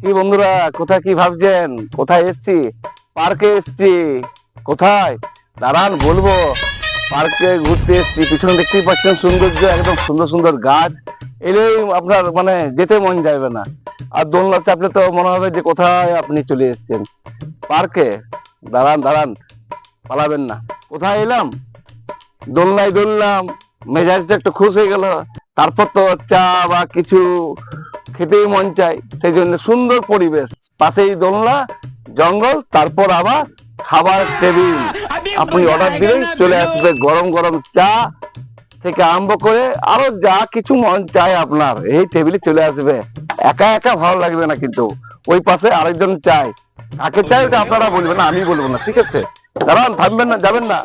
কি বন্ধুরা, কোথায় কি ভাবছেন? কোথায় এসছি? পার্কে এসছি। কোথায়? দাঁড়ান, বলব। পার্কে ঘুরতে এসছি। পিছনে দেখতেই পাচ্ছেন সৌন্দর্য, একদম সুন্দর সুন্দর গাছ। এলেই আপনার মানে যেতে মন যাবে না। আর দোলনা চাপলে তো মনে হবে যে কোথায় আপনি চলে এসছেন। পার্কে? দাঁড়ান দাঁড়ান। পালাবেন না। কোথায় এলাম? দোলনায় দোললাম। মেজাজটা একটু খুশ হয়ে গেল। তারপর তো চা বা কিছু খেতেই মন চাই সেই জন্য সুন্দর পরিবেশ। পাশেই দোলনা, জঙ্গল, তারপর আবার খাবার টেবিল আপনি অর্ডার দিলেই চলে আসবে গরম গরম চা থেকে আরম্ভ করে আরও যা কিছু মন চায় আপনার, এই টেবিলে চলে আসবে। একা একা ভালো লাগবে না কিন্তু। ওই পাশে আরেকজন চাই কাকে চাই ওটা আপনারা বলবেন আমি বলব না, ঠিক আছে? দাঁড়ান, থামবেন না, যাবেন না।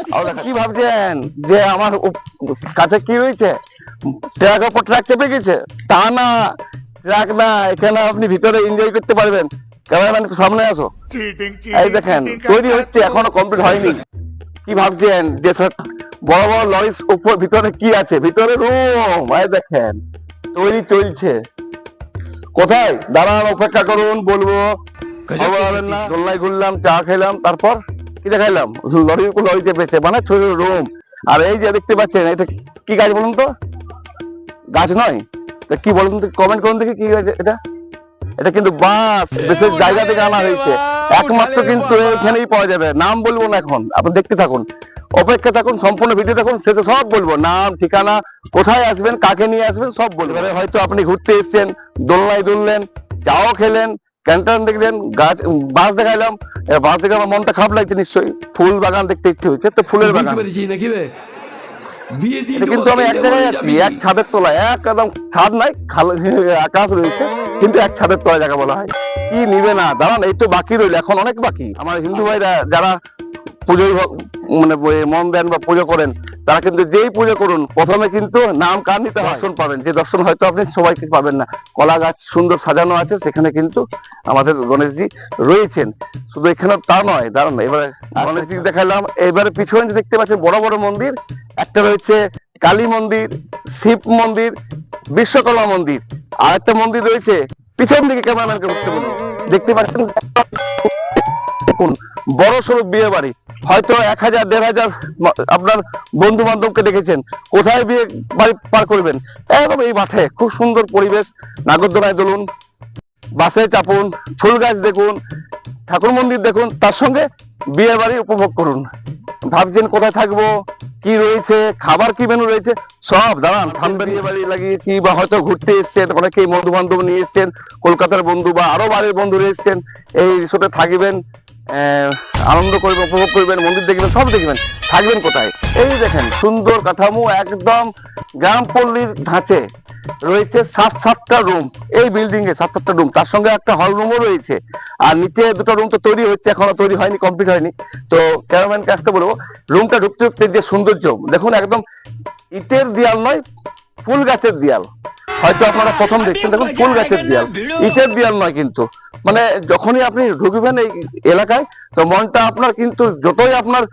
কি ভাবছেন? যে আমার কাছে কি হয়েছে? ট্রাক ওপর ট্রাক চেপে গেছে? তা না। রাখ না এখানে আপনি ভিতরে এনজয় করতে পারবেন। ক্যামেরাম্যান সামনে আসো। এই দেখেন তৈরি হচ্ছে এখনও কমপ্লিট হয়নি। কি ভাবছেন যে বড় বড় লরির উপর ভিতরে কি আছে? ভিতরে রুম এই দেখেন তৈরি চলছে। কোথায়? দাঁড়ান অপেক্ষা করুন বলব। না দোলনায় ঘুরলাম চা খেলাম তারপর কি দেখাইলাম? লরি লরিতে পেয়েছে মানে ছোট রুম আর এই যে দেখতে পাচ্ছেন এটা কি গাছ বলুন তো? গাছ নয়? কি বলুন তো কমেন্ট করুন দেখি কি এটা। এটা কিন্তু বাস বিশেষ জায়গা থেকে আনা হয়েছে। একমাত্র কিন্তু এখানেই পাওয়া যাবে। নাম বলব না এখন আপনি দেখতে থাকুন। অপেক্ষা থাকুন সম্পূর্ণ ভিডিও থাকুন শেষে সব বলব। নাম ঠিকানা কোথায় আসবেন কাকে নিয়ে আসবেন সব বলব। হয়তো আপনি ঘুরতে এসেছেন দোলনায় দুললেন চাও খেলেন ক্যান্টান দেখলেন গাছ বাস দেখাইলাম বাস দেখে আমার মনটা খারাপ লাগছে নিশ্চয়ই। ফুল বাগান দেখতে ইচ্ছে হচ্ছে তো ফুলের বাগান। নাকি দিয়ে কিন্তু আমি এক জায়গায় মরে এক ছাদের তলায় একদম ছাদ নাই খাল- আকাশ রয়েছে কিন্তু এক ছাদের তলায় জায়গা বলা হয়। কি নিবে না? দাঁড়ান এই তো বাকি রইল এখন অনেক বাকি। আমার হিন্দু ভাইরা যারা পুজোয় ভ- মানে মন দেন বা পুজো করেন তারা কিন্তু যেই পুজো করুন প্রথমে কিন্তু নাম কান নিতে। দর্শন পাবেন। যে দর্শন হয়তো আপনি সবাইকে পাবেন না। কলা গাছ সুন্দর সাজানো আছে সেখানে কিন্তু আমাদের গণেশজি রয়েছেন। শুধু এখানে তা নয় দাঁড়ান এবারে গণেশজি দেখালাম। এবারে পিছনে যে দেখতে পাচ্ছেন বড় বড় মন্দির একটা রয়েছে কালী মন্দির শিব মন্দির বিশ্বকর্মা মন্দির। আর একটা মন্দির রয়েছে পিছন দিকে ক্যামেরাম্যানকে উঠতে বলুন। দেখতে পাচ্ছেন দেখুন বড় সড়ো বিয়ে বাড়ি। হয়তো এক হাজার, দেড় হাজার আপনার বন্ধু বান্ধবকে দেখেছেন। কোথায় বিয়ে বাড়ি পার করবেন? একদম এই মাঠে। খুব সুন্দর পরিবেশ। নাগরদোলায় দোলুন, বাসে চাপুন, ফুল গাছ দেখুন, ঠাকুর মন্দির দেখুন, তার সঙ্গে বিয়ে বাড়ি উপভোগ করুন। ভাবছেন কোথায় থাকব? কি রয়েছে? খাবার কি মেনু রয়েছে? সব, দাঁড়ান ঠান্ডা বিয়ে বাড়ি লাগিয়েছি বা হয়তো ঘুরতে এসছেন, অনেকেই বন্ধু বান্ধব নিয়ে এসছেন, কলকাতার বন্ধু বা আরও বাড়ির বন্ধুরা এসছেন, এই রিসোর্টে থাকবেন। আনন্দ করবেন, উপভোগ করবেন, মন্দির দেখবেন, সব দেখবেন। থাকবেন কোথায়? এই দেখেন, সুন্দর কাঠামো, একদম গ্রাম পল্লীর ধাঁচে রয়েছে সাত সাতটা রুম এই বিল্ডিং এ সাত সাতটা রুম তার সঙ্গে একটা হল রুমও রয়েছে। আর নিচে দুটো রুম তো তৈরি হচ্ছে, এখনও তৈরি হয়নি কমপ্লিট হয়নি। তো ক্যামেরাম্যান আসতে বলব রুমটা ঢুকতে ঢুকতে যে সৌন্দর্য, দেখুন একদম ইটের দেয়াল নয়, ফুল গাছের দেয়াল। হয়তো আপনারা প্রথম দেখছেন। দেখুন ফুল গাছের দেয়াল। ইটের দেয়াল নয় কিন্তু। মানে যখনই আপনি ঢুকবেন এই এলাকায় তো মনটা আপনার কিন্তু যতই আপনার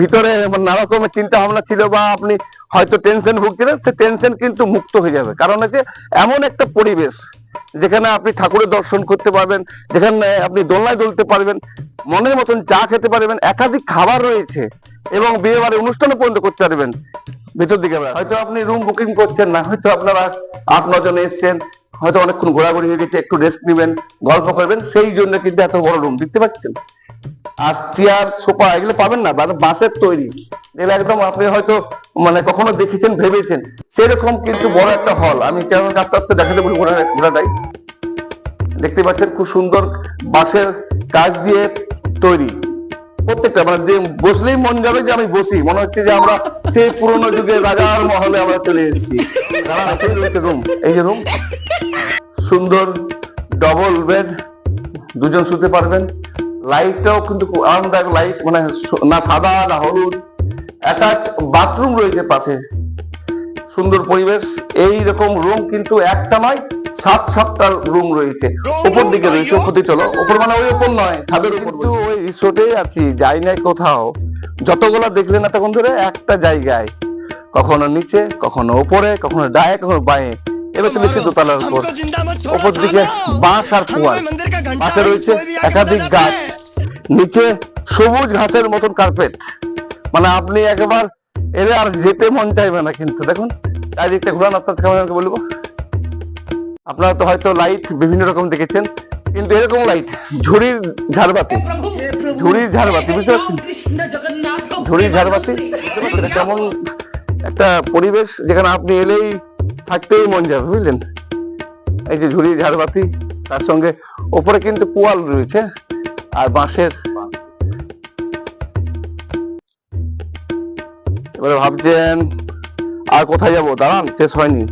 ভিতরে নানা রকমের চিন্তা ভাবনা ছিল বা আপনি হয়তো টেনশন ভুগছিলেন সে টেনশন কিন্তু মুক্ত হয়ে যাবে। কারণ হচ্ছে এমন একটা পরিবেশ যেখানে আপনি ঠাকুরের দর্শন করতে পারবেন যেখানে আপনি দোলনায় দুলতে পারবেন মনের মতন চা খেতে পারবেন একাধিক খাবার রয়েছে এবং বিয়ে বাড়ি অনুষ্ঠানও পর্যন্ত করতে পারবেন। ভেতর দিকে হয়তো আপনি রুম বুকিং করছেন না, হয়তো আপনারা আট নজন এসছেন, হয়তো অনেকক্ষণ ঘোরাঘুরি হয়ে গেছে, একটু রেস্ট নেবেন, গল্প করবেন, সেই জন্য কিন্তু এত বড় রুম দেখতে পাচ্ছেন? আর চেয়ার সোফা এগুলো পাবেন না মানে বাঁশের তৈরি। এগুলো একদম আপনি হয়তো মানে কখনো দেখেছেন, ভেবেছেন। সেরকম কিন্তু বড় একটা হল আমি কেমন আস্তে আস্তে দেখাতে বলি ঘোরা ঘোরাটাই। দেখতে পাচ্ছেন, খুব সুন্দর বাঁশের কাজ দিয়ে তৈরি। প্রত্যেকটা মানে বসলেই মন যাবে যে আমি বসি। মনে হচ্ছে যে আমরা সেই পুরোনো যুগের রাজার মহলে আমরা চলে এসেছি। রুম এই যে রুম সুন্দর ডবল বেড দুজন শুতে পারবেন। লাইটটাও কিন্তু আরামদায়ক লাইট মানে না সাদা, না হলুদ। অ্যাটাচ বাথরুম রয়েছে পাশে। সুন্দর পরিবেশ। এই রকম রুম কিন্তু একটা নয় সাত সাতটা রুম রয়েছে। উপর দিকে রয়েছে দিকে চলো। উপর মানে ওই উপর নয় ছাদের উপর ওই রিসোর্টেই আছি যাই নাই কোথাও। যতগুলো দেখলেন এতক্ষণ ধরে একটা জায়গায়। কখনো নিচে কখনো উপরে কখনো ডায়ে কখনো বাঁয়ে। এবার চলে এসেছি দোতলার উপর। ওপর দিকে বাঁশ আর পুয়াল পাশে রয়েছে একাধিক গাছ। নিচে সবুজ ঘাসের মতন কার্পেট মানে আপনি একবার এলে আর যেতে মন চাইবে না কিন্তু। দেখুন চারিদিকটা ঘোরা রাস্তা থেকে বলব। আপনারা তো হয়তো লাইট বিভিন্ন রকম দেখেছেন, কিন্তু এরকম লাইট ঝুড়ির ঝাড়বাতি ঝুড়ির ঝাড়বাতি, বুঝতে পারছেন? ঝুড়ির ঝাড়বাতি কেমন একটা পরিবেশ যেখানে আপনি এলেই থাকতেই মন যাবে, বুঝলেন? এই যে ঝুড়ির ঝাড়বাতি, তার সঙ্গে ওপরে কিন্তু পোয়াল রয়েছে, আর বাঁশের এবারে ভাবছেন, আর কোথায় যাব? দাঁড়ান, শেষ হয়নি।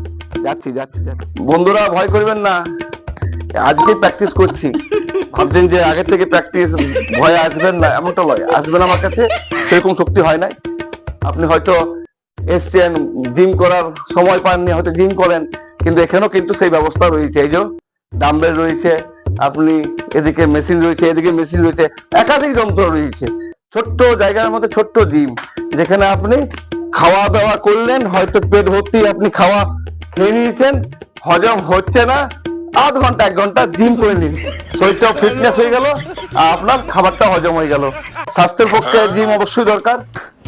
যাচ্ছি যাচ্ছি বন্ধুরা, ভয় করবেন না। আজকে প্র্যাকটিস করছি। ভাবছেন যে আগে থেকে প্র্যাকটিস ভয় আসবেন না, এমনটা নয় আসবেন আমার কাছে, সেরকম শক্তি হয় নাই। আপনি হয়তো এসছেন জিম করার সময় পাননি, হয়তো জিম করেন, কিন্তু এখানেও কিন্তু সেই ব্যবস্থা রয়েছে। এই যে ডাম্বেল রয়েছে, আপনি এদিকে মেশিন রয়েছে, এদিকে মেশিন রয়েছে, একাধিক যন্ত্র রয়েছে। ছোট্ট জায়গার মধ্যে ছোট্ট জিম যেখানে আপনি খাওয়া দাওয়া করলেন, হয়তো পেট ভর্তি আপনি খাওয়া খেয়ে নিয়েছেন, হজম হচ্ছে না। আধ ঘণ্টা, এক ঘণ্টা জিম করে নিন। শরীরটাও ফিটনেস হয়ে গেল, আর আপনার খাবারটা হজম হয়ে গেল। স্বাস্থ্যের পক্ষে জিম অবশ্যই দরকার।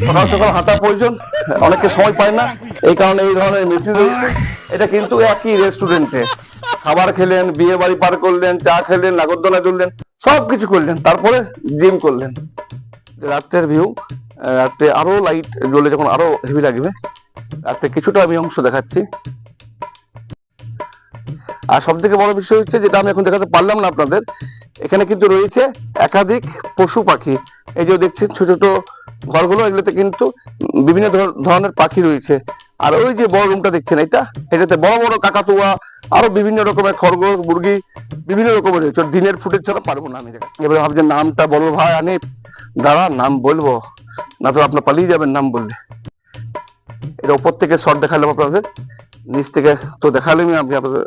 সকাল সকাল হাঁটা প্রয়োজন, অনেকে সময় পায় না। এই কারণে এই ধরনের মেশিন রয়েছে। এটা কিন্তু একই রেস্টুরেন্টে খাবার খেলেন, বিয়ে বাড়ি পার করলেন, চা খেলেন, নাগরদোলা তুললেন সব কিছু করলেন। তারপরে জিম করলেন। রাত্রের ভিউ রাত্রে আরও লাইট জ্বলে, যখন আরও হেভি লাগবে, রাত্রে কিছুটা আমি অংশ দেখাচ্ছি। আর সব থেকে বড় বিষয় হচ্ছে যেটা আমি এখন দেখাতে পারলাম না আপনাদের, এখানে কিন্তু রয়েছে একাধিক পশু পাখি। এই যে দেখছেন ছোট ছোট ঘরগুলো, এগুলোতে কিন্তু বিভিন্ন ধরনের পাখি রয়েছে। আর ওই যে বড় রুমটা দেখছেন এটা, এটাতে বড় বড় কাকাতুয়া, আরও বিভিন্ন রকমের খরগোশ, মুরগি, বিভিন্ন রকমের রয়েছে। দিনের ফুটেজ ছাড়া পারব না আমি এবারে ভাবছেন নামটা বলব ভাই, আনি। দাঁড়া, নাম বলব। না তো আপনার পালিয়ে যাবেন নাম বললে। এটা উপর থেকে শর্ট দেখালাম আপনাদের, নিচ থেকে তো দেখালামই আমি আপনাদের।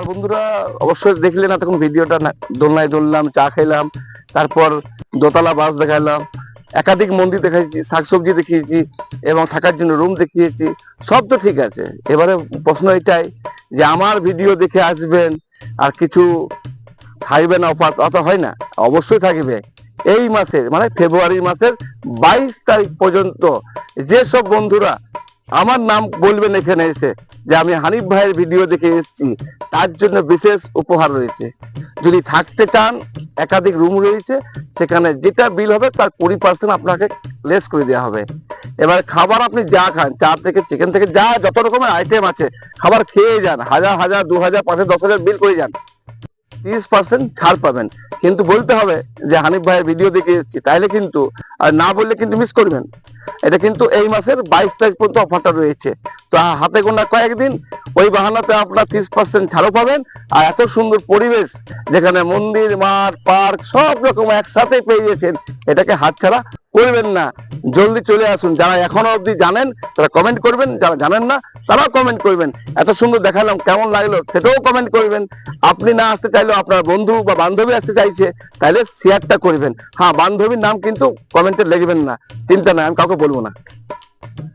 আমার বন্ধুরা অবশ্যই দেখলেন এতক্ষণ ভিডিওটা দোলনায় দোললাম, চা খেলাম তারপর দোতলা বাস দেখালাম একাধিক মন্দির দেখাইছি, শাকসবজি দেখিয়েছি এবং থাকার জন্য রুম দেখিয়েছি, সব তো ঠিক আছে। এবারে প্রশ্ন এটাই যে আমার ভিডিও দেখে আসবেন আর কিছু থাকবে না, অফার অত হয় না, অবশ্যই থাকবে। এই মাসের মানে ফেব্রুয়ারি মাসের বাইশ তারিখ পর্যন্ত যেসব বন্ধুরা আমার নাম বলবেন এখানে এসে যে আমি হানিফ ভাইয়ের ভিডিও দেখে এসেছি। তার জন্য বিশেষ উপহার রয়েছে। যদি থাকতে চান, একাধিক রুম রয়েছে, সেখানে যেটা বিল হবে তার কুড়ি পার্সেন্ট আপনাকে লেস করে দেওয়া হবে। এবার খাবার আপনি যা খান, চা থেকে চিকেন থেকে, যা যত রকমের আইটেম আছে, খাবার খেয়ে যান, হাজার হাজার, দু হাজার পাঁচ হাজার দশ হাজার বিল করে যান। তিরিশ পার্সেন্ট ছাড় পাবেন। কিন্তু বলতে হবে যে হানিফ ভাইয়ের ভিডিও দেখে এসেছি, তাইলে কিন্তু, আর না বললে কিন্তু মিস করবেন। এটা কিন্তু এই মাসের বাইশ তারিখ পর্যন্ত অফারটা রয়েছে। তো হাতে গোনা কয়েকদিন, ওই বাহানাতে আপনার তিরিশ পার্সেন্ট ছাড়ও পাবেন, আর এত সুন্দর পরিবেশ যেখানে মন্দির, মাঠ, পার্ক, সব রকম একসাথে পেয়ে গেছেন, এটাকে হাতছাড়া করবেন না। জলদি চলে আসুন। যারা এখনও অবধি জানেন, তারা কমেন্ট করবেন। যারা জানেন না, তারাও কমেন্ট করবেন। এত সুন্দর দেখালাম, কেমন লাগল সেটাও কমেন্ট করবেন। আপনি না আসতে চাইলেও আপনার বন্ধু বা বান্ধবী আসতে চাইছে, তাহলে শেয়ারটা করবেন। হ্যাঁ বান্ধবীর নাম কিন্তু কমেন্টে লিখবেন না। চিন্তা নাই, আমি কাউকে বলব না।